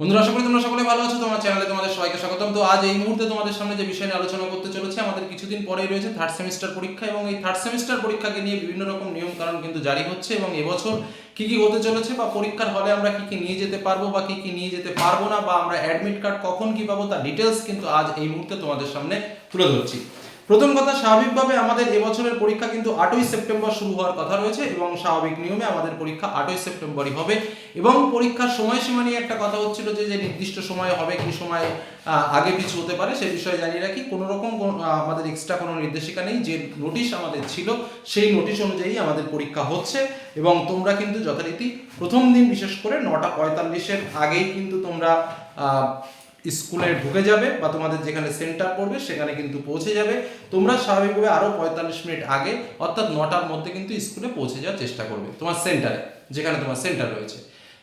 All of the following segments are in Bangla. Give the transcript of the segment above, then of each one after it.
বন্ধুরা, আশা করি তোমরা সকলে ভালো আছো। তোমার চ্যানেলে তোমাদের সবাইকে স্বাগতম। তো আজ এই মুহূর্তে তোমাদের সামনে যে বিষয় নিয়ে আলোচনা করতে চলেছে, আমাদের কিছুদিন পরেই রয়েছে থার্ড সেমিস্টার পরীক্ষা এবং এই থার্ড সেমিস্টার পরীক্ষাকে নিয়ে বিভিন্ন রকম নিয়ম কারণ কিন্তু জারি হচ্ছে এবং এবছর কি কি হতে চলেছে বা পরীক্ষার হলে আমরা কি কি নিয়ে যেতে পারব বা কি কি নিয়ে যেতে পারব না বা আমরা অ্যাডমিট কার্ড কখন কি পাবো তার ডিটেলস কিন্তু আজ এই মুহূর্তে তোমাদের সামনে তুলে ধরছি। প্রথম কথা, স্বাভাবিকভাবে আমাদের এবছরের পরীক্ষা কিন্তু আটই সেপ্টেম্বর শুরু হওয়ার কথা রয়েছে এবং স্বাভাবিক নিয়মে আমাদের পরীক্ষা আটই সেপ্টেম্বরই হবে এবং পরীক্ষার সময়সীমা নিয়ে একটা কথা হচ্ছিল যে যে নির্দিষ্ট সময় হবে, কি সময় আগে পিছু হতে পারে সে বিষয়ে জানিয়ে রাখি। কোনো রকম আমাদের এক্সট্রা কোনো নির্দেশিকা নেই। যে নোটিশ আমাদের ছিল সেই নোটিশ অনুযায়ী আমাদের পরীক্ষা হচ্ছে এবং তোমরা কিন্তু যথারীতি প্রথম দিন বিশেষ করে নটা পঁয়তাল্লিশের আগেই কিন্তু তোমরা স্কুলে ঢুকে যাবে বা তোমাদের যেখানে সেন্টার পড়বে, সেখানে কিন্তু পৌঁছে যাবে। তোমরা স্বাভাবিকভাবে আরও পঁয়তাল্লিশ মিনিট আগে, অর্থাৎ নটার মধ্যে কিন্তু স্কুলে পৌঁছে যাওয়ার চেষ্টা করবে, তোমার সেন্টারে যেখানে তোমার সেন্টার রয়েছে।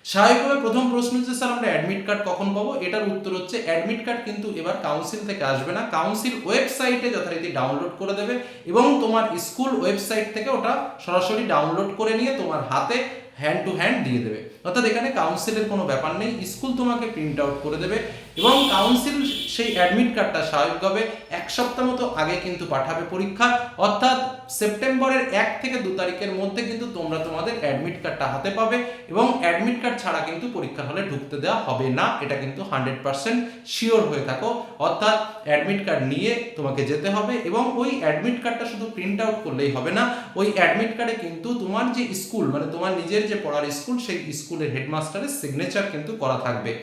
স্বাভাবিকভাবে প্রথম প্রশ্ন হচ্ছে, স্যার, আমরা অ্যাডমিট কার্ড কখন পাবো? এটার উত্তর হচ্ছে অ্যাডমিট কার্ড কিন্তু এবার কাউন্সিল থেকে আসবে না। কাউন্সিল ওয়েবসাইটে যথারীতি ডাউনলোড করে দেবে এবং তোমার স্কুল ওয়েবসাইট থেকে ওটা সরাসরি ডাউনলোড করে নিয়ে তোমার হাতে হ্যান্ড টু হ্যান্ড দিয়ে দেবে। অর্থাৎ এখানে কাউন্সিলের কোনো ব্যাপার নেই স্কুল তোমাকে প্রিন্ট আউট করে দেবে এবং কাউন্সিল সেই অ্যাডমিট কার্ডটা স্বাভাবিকভাবে এক সপ্তাহ মতো আগে কিন্তু পাঠাবে পরীক্ষা। অর্থাৎ সেপ্টেম্বরের এক থেকে দু তারিখের মধ্যে কিন্তু তোমরা তোমাদের অ্যাডমিট কার্ডটা হাতে পাবে এবং অ্যাডমিট কার্ড ছাড়া কিন্তু পরীক্ষার হলে ঢুকতে দেওয়া হবে না। এটা কিন্তু হান্ড্রেড পার্সেন্ট শিওর হয়ে থাকো। অর্থাৎ অ্যাডমিট কার্ড নিয়ে তোমাকে যেতে হবে এবং ওই অ্যাডমিট কার্ডটা শুধু প্রিন্ট আউট করলেই হবে না, ওই অ্যাডমিট কার্ডে কিন্তু তোমার যে স্কুল মানে তোমার নিজের যে পড়ার স্কুল, সেই স্কুলের হেডমাস্টারের সিগনেচার কিন্তু করা থাকবে।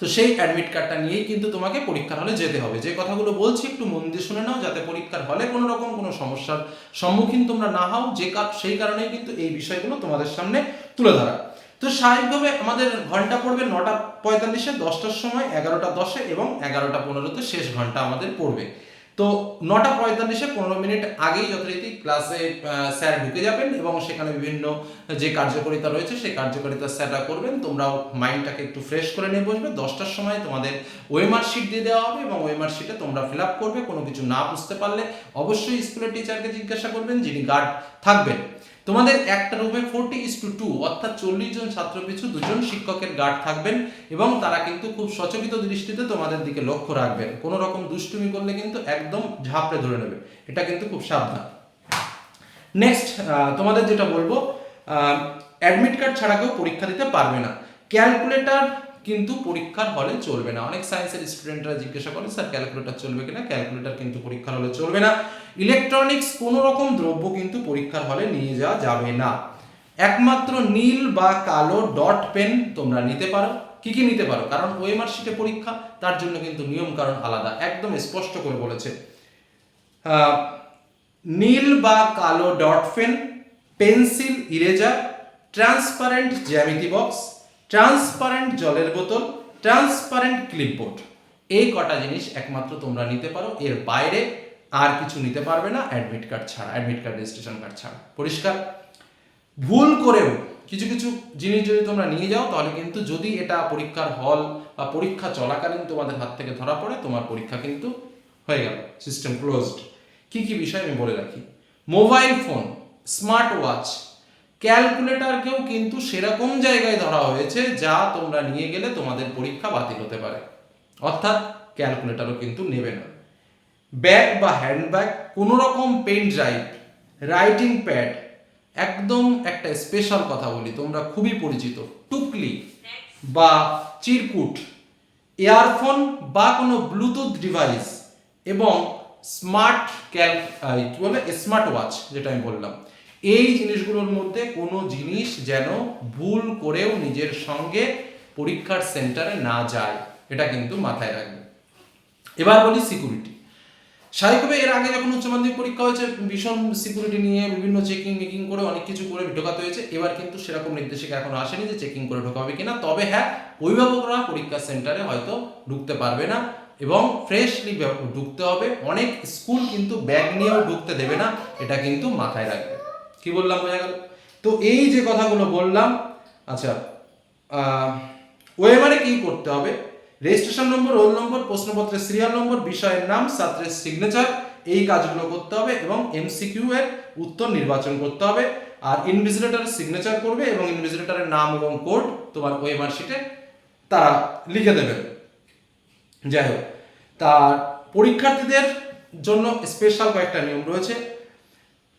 তো সেই অ্যাডমিট কার্ডটা নিয়েই কিন্তু তোমাকে পরীক্ষার হলে যেতে হবে। যে কথাগুলো বলছি, একটু মন দিয়ে শুনে নাও, যাতে পরীক্ষার হলে কোনো রকম কোনো সমস্যার সম্মুখীন তোমরা না হও। যে সেই কারণেই কিন্তু এই বিষয়গুলো তোমাদের সামনে তুলে ধরা। তো স্বাভাবিকভাবে আমাদের ঘণ্টা পড়বে নটা পঁয়তাল্লিশে, দশটার সময় এগারোটা দশে এবং এগারোটা পনেরোতে শেষ ঘণ্টা আমাদের পড়বে। তো নটা পঁয়তাল্লিশে পনেরো মিনিট আগেই যথারীতি ক্লাসে স্যার ঢুকে যাবেন এবং সেখানে বিভিন্ন যে কার্যকারিতা রয়েছে, সেই কার্যকারিতা স্যাররা করবেন। তোমরাও মাইন্ডটাকে একটু ফ্রেশ করে নিয়ে বসবে। দশটার সময় তোমাদের ওয়েমার শিট দিয়ে দেওয়া হবে এবং ওয়েমার শিটে তোমরা ফিল আপ করবে। কোনো কিছু না বুঝতে পারলে অবশ্যই স্কুলের টিচারকে জিজ্ঞাসা করবেন যিনি গার্ড থাকবেন। তোমাদের একটা রুমে ফোরটি ইস টু টু অর্থাৎ চল্লিশ জন ছাত্র পিছু দুজন শিক্ষকের গার্ড থাকবেন এবং তারা কিন্তু খুব সচকিত দৃষ্টিতে তোমাদের দিকে লক্ষ্য রাখবেন। কোনো রকম দুষ্টুমি করলে কিন্তু একদম ঝাপড়ে ধরে নেবে। এটা কিন্তু খুব সাবধান। নেক্সট তোমাদের যেটা বলব অ্যাডমিট কার্ড ছাড়া কেউ পরীক্ষা দিতে পারবে না। ক্যালকুলেটর কিন্তু পরীক্ষার হলে চলবে না। অনেক সায়েন্সের স্টুডেন্টরা জিজ্ঞাসা করে, স্যার ক্যালকুলেটর চলবে কিনা? ক্যালকুলেটর কিন্তু পরীক্ষার হলে চলবে না। ইলেকট্রনিক্স কোনো রকম দ্রব্য কিন্তু পরীক্ষার হলে নিয়ে যাওয়া যাবে না। একমাত্র নীল বা কালো ডট পেন তোমরা নিতে পারো। কি কি নিতে পারো? কারণ ওএমআর শিটে পরীক্ষা, তার জন্য কিন্তু নিয়ম কারণ আলাদা। একদম স্পষ্ট করে বলেছে। নীল বা কালো dot pen pencil eraser transparent জ্যামিতি বক্স ট্রান্সপারেন্ট জলের বোতল, ট্রান্সপারেন্ট ক্লিপবোর্ড। এই কটা জিনিস একমাত্র তোমরা নিতে পারো, এর বাইরে আর কিছু নিতে পারবে না অ্যাডমিট কার্ড ছাড়া অ্যাডমিট কার্ড রেজিস্ট্রেশন কার্ড ছাড়া। পরিষ্কার? ভুল করেও কিছু কিছু জিনিস যদি তোমরা নিয়ে যাও, তাহলে কিন্তু যদি এটা পরীক্ষার হল বা পরীক্ষা চলাকালীন তোমাদের হাত থেকে ধরা পড়ে, তোমার পরীক্ষা কিন্তু হয়ে গেল সিস্টেম ক্লোজড কি কি বিষয় আমি বলে রাখি? মোবাইল ফোন স্মার্ট ওয়াচ ক্যালকুলেটরকেও কিন্তু সেরকম জায়গায় ধরা হয়েছে যা তোমরা নিয়ে গেলে তোমাদের পরীক্ষা বাতিল হতে পারে। অর্থাৎ ক্যালকুলেটরও কিন্তু নেবে না। ব্যাগ বা হ্যান্ডব্যাগ কোনো রকম পেন ড্রাইভ, রাইটিং প্যাড, একদম একটা স্পেশাল কথা বলি, তোমরা খুবই পরিচিত, টুকলি বা চিরকুট ইয়ারফোন বা কোনো ব্লুটুথ ডিভাইস এবং স্মার্ট ক্যাল কি বলে? স্মার্ট ওয়াচ, যেটা আমি বললাম। এই জিনিসগুলোর মধ্যে কোনো জিনিস যেন ভুল করেও নিজের সঙ্গে পরীক্ষার সেন্টারে না যায়, এটা কিন্তু মাথায় রাখবে। এবার বলি সিকিউরিটি স্বাভাবিকভাবে এর আগে যখন উচ্চ মাধ্যমিক পরীক্ষা হয়েছে, ভীষণ সিকিউরিটি নিয়ে বিভিন্ন চেকিং মেকিং করে অনেক কিছু করে ঢোকাতে হয়েছে। এবার কিন্তু সেরকম নির্দেশিকা এখন আসেনি যে চেকিং করে ঢোকা হবে কিনা। তবে হ্যাঁ অভিভাবকরা পরীক্ষা সেন্টারে হয়তো ঢুকতে পারবে না এবং ফ্রেশলি ঢুকতে হবে। অনেক স্কুল কিন্তু ব্যাগ নিয়েও ঢুকতে দেবে না, এটা কিন্তু মাথায় রাখবে। কি বললাম বোঝা গেল? তো এই যে কথাগুলো বললাম আচ্ছা ওয়েমারে কি করতে হবে? রেজিস্ট্রেশন নম্বর, রোল নম্বর, প্রশ্নপত্রের সিরিয়াল নম্বর, বিষয়ের নাম ছাত্রের সিগনেচার এই কাজগুলো করতে হবে এবং এমসিকিউ এর উত্তর নির্বাচন করতে হবে। আর ইনভিজিলেটরের সিগনেচার করবে এবং ইনভিজিলেটরের নাম এবং কোড তোমার ওয়েমার শিটে তারা লিখে দেবে। যাই হোক, তা পরীক্ষার্থীদের জন্য স্পেশাল কয়েকটা নিয়ম রয়েছে।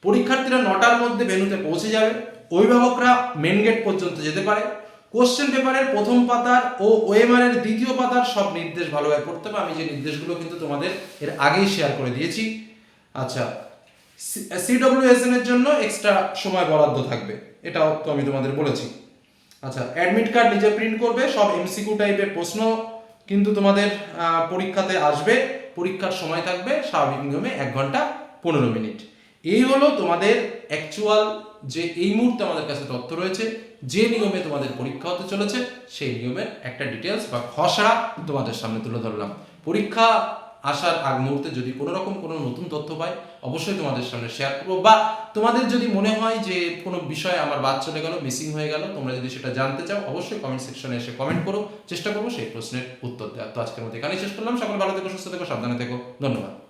পরীক্ষার্থীরা নটার মধ্যে ভেন্যুতে পৌঁছে যাবে। অভিভাবকরা মেন গেট পর্যন্ত যেতে পারে। কোশ্চেন পেপারের প্রথম পাতার ও ওএমআর এর দ্বিতীয় পাতার সব নির্দেশ ভালোভাবে পড়তে হবে। আমি যে নির্দেশগুলো কিন্তু তোমাদের এর আগেই শেয়ার করে দিয়েছি। আচ্ছা সিডব্লিউএসএন এর জন্য এক্সট্রা সময় বরাদ্দ থাকবে। এটাও তো আমি তোমাদের বলেছি। আচ্ছা অ্যাডমিট কার্ড নিজে প্রিন্ট করবে, সব এমসিকিউ টাইপের প্রশ্ন কিন্তু তোমাদের পরীক্ষাতে আসবে। পরীক্ষার সময় থাকবে, স্বাভাবিক নিয়মে এক ঘণ্টা পনেরো মিনিট। এই হলো তোমাদের অ্যাকচুয়াল যে এই মুহূর্তে আমাদের কাছে তথ্য রয়েছে, যে নিয়মে তোমাদের পরীক্ষা হতে চলেছে, সেই নিয়মের একটা ডিটেলস বা খসড়া তোমাদের সামনে তুলে ধরলাম। পরীক্ষা আসার আগ মুহূর্তে যদি কোনো রকম কোনো নতুন তথ্য পাই, অবশ্যই তোমাদের সামনে শেয়ার করব। বা তোমাদের যদি মনে হয় যে কোনো বিষয় আমার বাদ চলে গেল মিসিং হয়ে গেল, তোমরা যদি সেটা জানতে চাও, অবশ্যই কমেন্ট সেকশনে এসে কমেন্ট করো। চেষ্টা করব সেই প্রশ্নের উত্তর দেওয়ার। তো আজকের মধ্যে এখানেই শেষ করলাম। সকলে ভালো থেকো, সুস্থ থেকো, সাবধানে থেকো। ধন্যবাদ।